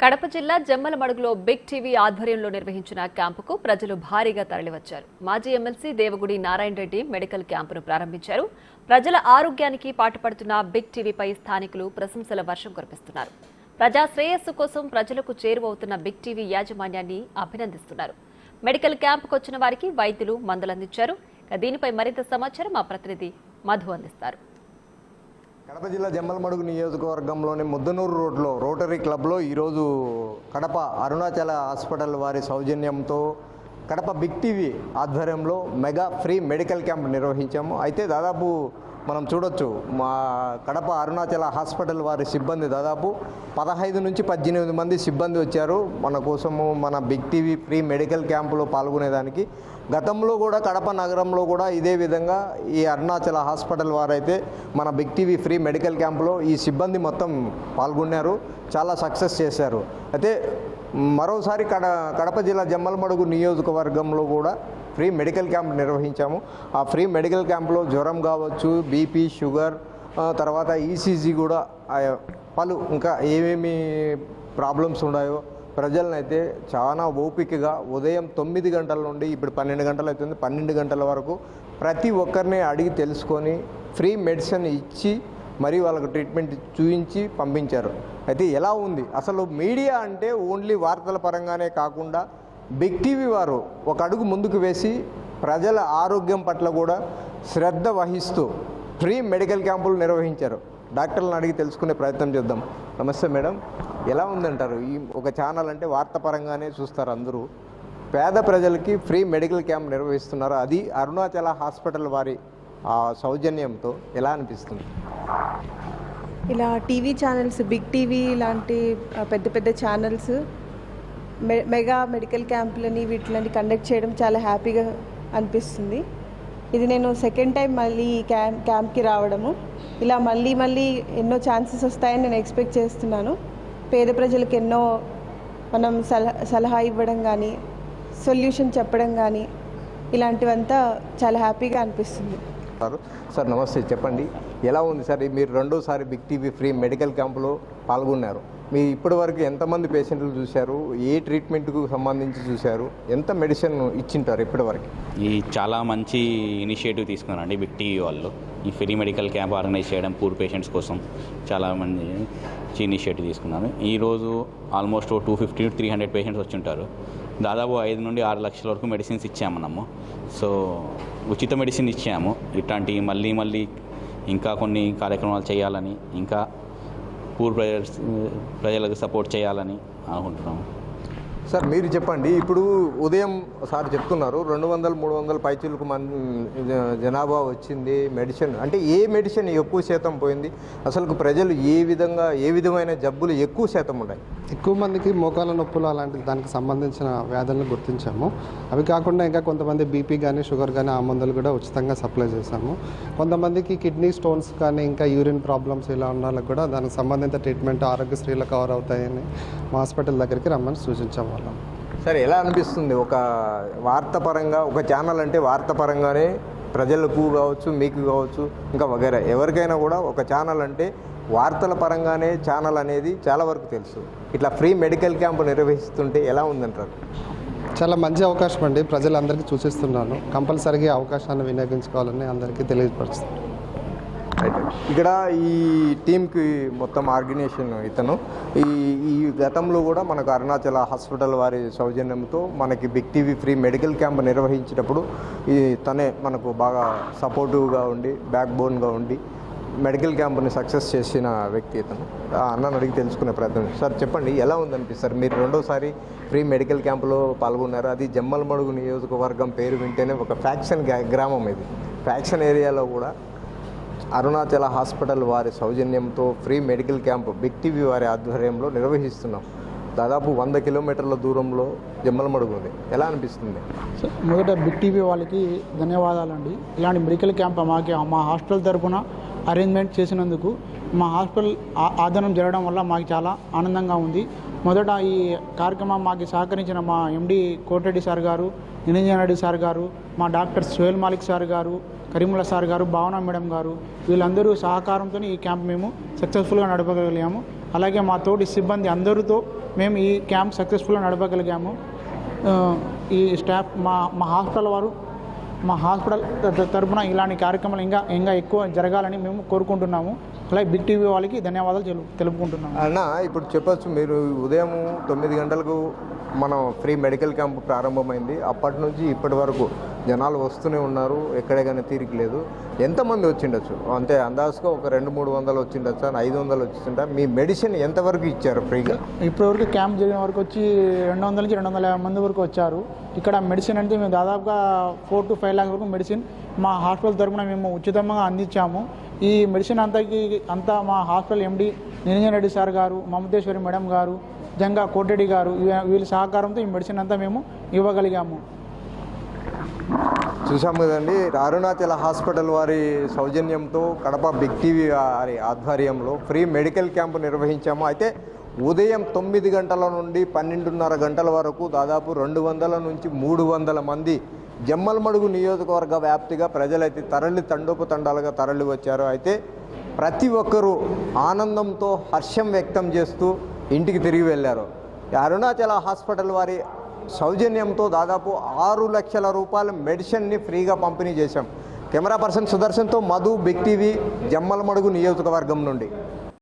కడప జిల్లా జమ్మలమడుగులో big TV ఆధ్వర్యంలో నిర్వహించిన క్యాంపుకు ప్రజలు భారీగా తరలివచ్చారు. మాజీ ఎమ్మెల్సీ దేవగుడి నారాయణ రెడ్డి మెడికల్ క్యాంపును ప్రారంభించారు. ప్రజల ఆరోగ్యానికి పాటుపడుతున్న బిగ్ టీవీపై స్థానికులు ప్రశంసల వర్షం కురిపిస్తున్నారు. ప్రజా శ్రేయస్సు కోసం ప్రజలకు చేరువవుతున్న బిగ్ టీవీ యాజమాన్యాన్ని అభినందిస్తున్నారు. మెడికల్ క్యాంపుకు వచ్చిన వారికి వైద్యులు మందులందించారు. దీనిపై మరింత సమాచారం మా ప్రతినిధి మధు అందిస్తారు. కడప జిల్లా జమ్మలమడుగు నియోజకవర్గంలోని ముద్దనూరు రోడ్లో రోటరీ క్లబ్లో ఈరోజు కడప అరుణాచల హాస్పిటల్ వారి సౌజన్యంతో కడప బిగ్ టీవీ ఆధ్వర్యంలో మెగా ఫ్రీ మెడికల్ క్యాంప్ నిర్వహించాము. అయితే దాదాపు మనం చూడొచ్చు మా కడప అరుణాచల హాస్పిటల్ వారి సిబ్బంది దాదాపు పదహైదు నుంచి పద్దెనిమిది మంది సిబ్బంది వచ్చారు. మన కోసము మన బిగ్ టీవీ ఫ్రీ మెడికల్ క్యాంపులో పాల్గొనేదానికి. గతంలో కూడా కడప నగరంలో కూడా ఇదే విధంగా ఈ అరుణాచల హాస్పిటల్ వారైతే మన బిగ్ టీవీ ఫ్రీ మెడికల్ క్యాంపులో ఈ సిబ్బంది మొత్తం పాల్గొన్నారు. చాలా సక్సెస్ చేశారు. అయితే మరోసారి కడ కడప జిల్లా జమ్మలమడుగు నియోజకవర్గంలో కూడా ఫ్రీ మెడికల్ క్యాంప్ నిర్వహించాము. ఆ ఫ్రీ మెడికల్ క్యాంప్లో జ్వరం కావచ్చు బీపీ షుగర్ తర్వాత ఈసీజీ కూడా పలు ఇంకా ఏమేమి ప్రాబ్లమ్స్ ఉన్నాయో ప్రజలనైతే చాలా ఓపికగా ఉదయం తొమ్మిది గంటల నుండి ఇప్పుడు పన్నెండు గంటలు అవుతుంది. పన్నెండు గంటల వరకు ప్రతి ఒక్కరిని అడిగి తెలుసుకొని ఫ్రీ మెడిసిన్ ఇచ్చి మరి వాళ్ళకు ట్రీట్మెంట్ చూపించి పంపించారు. అయితే ఎలా ఉంది? అసలు మీడియా అంటే ఓన్లీ వార్తల పరంగానే కాకుండా బిగ్ టీవీ వారు ఒక అడుగు ముందుకు వేసి ప్రజల ఆరోగ్యం పట్ల కూడా శ్రద్ధ వహిస్తూ ఫ్రీ మెడికల్ క్యాంపులు నిర్వహించారు. డాక్టర్లను అడిగి తెలుసుకునే ప్రయత్నం చేద్దాం. నమస్తే మేడం. ఎలా ఉందంటారు? ఈ ఒక ఛానల్ అంటే వార్తాపరంగానే చూస్తారు అందరూ. పేద ప్రజలకి ఫ్రీ మెడికల్ క్యాంప్ నిర్వహిస్తున్నారు. అది అరుణాచల హాస్పిటల్ వారి ఆ సౌజన్యంతో ఎలా అనిపిస్తుంది? ఇలా టీవీ ఛానల్స్ బిగ్ టీవీ లాంటి పెద్ద పెద్ద ఛానల్స్ మెగా మెడికల్ క్యాంపులని వీటిలని కండక్ట్ చేయడం చాలా హ్యాపీగా అనిపిస్తుంది. ఇది నేను సెకండ్ టైం మళ్ళీ ఈ క్యాంప్ క్యాంప్కి రావడము. ఇలా మళ్ళీ మళ్ళీ ఎన్నో ఛాన్సెస్ వస్తాయని నేను ఎక్స్పెక్ట్ చేస్తున్నాను. పేద ప్రజలకు ఎన్నో మనం సలహా సలహా ఇవ్వడం కానీ సొల్యూషన్ చెప్పడం కానీ ఇలాంటివంతా చాలా హ్యాపీగా అనిపిస్తుంది. సార్ సార్ నమస్తే చెప్పండి. ఎలా ఉంది సార్? మీరు రెండోసారి బిగ్ టీవీ ఫ్రీ మెడికల్ క్యాంపులో పాల్గొన్నారు. మీ ఇప్పటివరకు ఎంతమంది పేషెంట్లు చూశారు? ఏ ట్రీట్మెంట్కు సంబంధించి చూశారు? ఎంత మెడిసిన్ ఇచ్చింటారు ఇప్పటివరకు ఈ చాలా మంచి ఇనిషియేటివ్ తీసుకున్నారండి బిగ్ టీవీ వాళ్ళు. ఈ ఫ్రీ మెడికల్ క్యాంప్ ఆర్గనైజ్ చేయడం పూర్ పేషెంట్స్ కోసం చాలా మంది మంచి ఇనిషియేటివ్ తీసుకున్నారు. ఈరోజు almost two fifty to three hundred patients వచ్చి ఉంటారు దాదాపు ఐదు నుండి ఆరు లక్షల వరకు మెడిసిన్స్ ఇచ్చాము మనము సో ఉచిత మెడిసిన్ ఇచ్చాము. ఇట్లాంటి మళ్ళీ మళ్ళీ ఇంకా కొన్ని కార్యక్రమాలు చేయాలని ఇంకా పూర్ ప్రజలు ప్రజలకు సపోర్ట్ చేయాలని అనుకుంటున్నాము సార్ మీరు చెప్పండి. ఇప్పుడు ఉదయం సార్ చెప్తున్నారు రెండు వందల మూడు వందల పైచులకు మన జనాభా వచ్చింది మెడిసిన్. అంటే ఏ మెడిసిన్ ఎక్కువ శాతం పోయింది? అసలు ప్రజలు ఏ విధంగా ఏ విధమైన జబ్బులు ఎక్కువ శాతం ఉన్నాయి? ఎక్కువ మందికి మోకాల నొప్పులు అలాంటి దానికి సంబంధించిన వ్యాధులను గుర్తించాము. అవి కాకుండా ఇంకా కొంతమంది బీపీ కానీ షుగర్ కానీ ఆ మందులు కూడా ఉచితంగా సప్లై చేశాము. కొంతమందికి కిడ్నీ స్టోన్స్ కానీ ఇంకా యూరిన్ ప్రాబ్లమ్స్ ఇలా ఉన్న వాళ్ళకి కూడా దానికి సంబంధిత ట్రీట్మెంట్ ఆరోగ్యశ్రీలో కవర్ అవుతాయని మా హాస్పిటల్ దగ్గరికి రమ్మని సూచించాం వాళ్ళం. సరే ఎలా అనిపిస్తుంది? ఒక వార్త పరంగా ఒక ఛానల్ అంటే వార్త పరంగానే ప్రజలకు కావచ్చు మీకు కావచ్చు ఇంకా వగైరా ఎవరికైనా కూడా ఒక ఛానల్ అంటే వార్తల పరంగానే ఛానల్ అనేది చాలా వరకు తెలుసు. ఇట్లా ఫ్రీ మెడికల్ క్యాంప్ నిర్వహిస్తుంటే ఎలా ఉందంటారు? చాలా మంచి అవకాశం అండి. ప్రజలందరికీ సూచిస్తున్నాను. కంపల్సరీగా అవకాశాన్ని వినియోగించుకోవాలని అందరికీ తెలియపరుస్తున్నాను ఇక్కడ ఈ టీంకి మొత్తం ఆర్గనైజేషన్ ఇతను. ఈ ఈ గతంలో కూడా మనకు అరుణాచల హాస్పిటల్ వారి సౌజన్యంతో మనకి big TV free medical camp నిర్వహించేటప్పుడు ఈ తనే మనకు బాగా సపోర్టివ్గా ఉండి బ్యాక్ బోన్గా ఉండి మెడికల్ క్యాంప్ని సక్సెస్ చేసిన వ్యక్తి ఇతను. అన్నను అడిగి తెలుసుకునే ప్రయత్నం. సార్ చెప్పండి ఎలా ఉందనిపిస్తారు మీరు రెండోసారి ఫ్రీ మెడికల్ క్యాంపులో పాల్గొన్నారు? అది జమ్మలమడుగు నియోజకవర్గం పేరు వింటేనే ఒక ఫ్యాక్షన్ గ్రామం ఇది. ఫ్యాక్షన్ ఏరియాలో కూడా అరుణాచల హాస్పిటల్ వారి సౌజన్యంతో free medical camp big TV వారి ఆధ్వర్యంలో నిర్వహిస్తున్నాం. దాదాపు వంద కిలోమీటర్ల దూరంలో జమ్మలమడుగు ఉంది. ఎలా అనిపిస్తుంది? సో మొదట బిగ్ టీవీ వాళ్ళకి ధన్యవాదాలండి. ఇలాంటి మెడికల్ క్యాంప్ మాకి మా హాస్టల్ తరపున అరేంజ్మెంట్ చేసినందుకు మా హాస్పిటల్ ఆదరణ జరగడం వల్ల మాకు చాలా ఆనందంగా ఉంది. మొదట ఈ కార్యక్రమం మాకు సహకరించిన మా ఎండి కోటరెడ్డి సార్ గారు నిరంజన్ రెడ్డి సార్ గారు మా డాక్టర్ సుహేల్ మాలిక్ సార్ గారు కరీముల్లా సార్ గారు భావన మేడం గారు వీళ్ళందరూ సహకారంతో ఈ క్యాంప్ మేము సక్సెస్ఫుల్గా నడపగలిగాము. అలాగే మా తోటి సిబ్బంది అందరితో మేము ఈ క్యాంప్ సక్సెస్ఫుల్గా నడపగలిగాము. ఈ స్టాఫ్ మా మా హాస్పిటల్ వారు మా హాస్పిటల్ తరఫున ఇలాంటి కార్యక్రమాలు ఇంకా ఇంకా ఎక్కువ జరగాలని మేము కోరుకుంటున్నాము. అలాగే బిగ్ టీవీ వాళ్ళకి ధన్యవాదాలు తెలు తెలుపుకుంటున్నాము అన్న ఇప్పుడు చెప్పొచ్చు మీరు ఉదయం తొమ్మిది గంటలకు మనం ఫ్రీ మెడికల్ క్యాంప్ ప్రారంభమైంది. అప్పటి నుంచి ఇప్పటి వరకు జనాలు వస్తూనే ఉన్నారు ఎక్కడే కానీ తీరిక లేదు. ఎంతమంది వచ్చిండొచ్చు? అంటే అందాజుగా ఒక రెండు మూడు వందలు వచ్చిండొచ్చు? అని ఐదు వందలు వచ్చిండ మీ మెడిసిన్ ఎంతవరకు ఇచ్చారు ఫ్రీగా? ఇప్పటివరకు క్యాంప్ జరిగిన వరకు వచ్చి రెండు వందల నుంచి రెండు వందల యాభై మంది వరకు వచ్చారు. ఇక్కడ మెడిసిన్ అంటే మేము దాదాపుగా ఫోర్ టు ఫైవ్ ల్యాక్స్ వరకు మెడిసిన్ మా హాస్పిటల్ తరపున మేము ఉచితంగా అందించాము. ఈ మెడిసిన్ అంతకి అంతా మా hospital MD Niranjan Reddy sir గారు మమతేశ్వరి మేడం గారు జంగా కోటెడ్డి గారు వీళ్ళ సహకారంతో ఈ మెడిసిన్ అంతా మేము ఇవ్వగలిగాము. చూసాం కదండి అరుణాచల హాస్పిటల్ వారి సౌజన్యంతో కడప బిగ్ టీవీ వారి ఆధ్వర్యంలో ఫ్రీ మెడికల్ క్యాంపు నిర్వహించాము. అయితే ఉదయం తొమ్మిది గంటల నుండి పన్నెండున్నర గంటల వరకు దాదాపు రెండు వందల నుంచి మూడు వందల మంది జమ్మలమడుగు నియోజకవర్గ వ్యాప్తిగా ప్రజలైతే తరలి తండోపు తండాలుగా తరలి వచ్చారు. అయితే ప్రతి ఒక్కరూ ఆనందంతో హర్షం వ్యక్తం చేస్తూ ఇంటికి తిరిగి వెళ్ళారు. అరుణాచల హాస్పిటల్ వారి సౌజన్యంతో దాదాపు ఆరు లక్షల రూపాయల మెడిసిన్ని ఫ్రీగా పంపిణీ చేశాం. కెమెరా పర్సన్ సుదర్శన్తో మధు బిగ్ టీవీ జమ్మలమడుగు నియోజకవర్గం నుండి.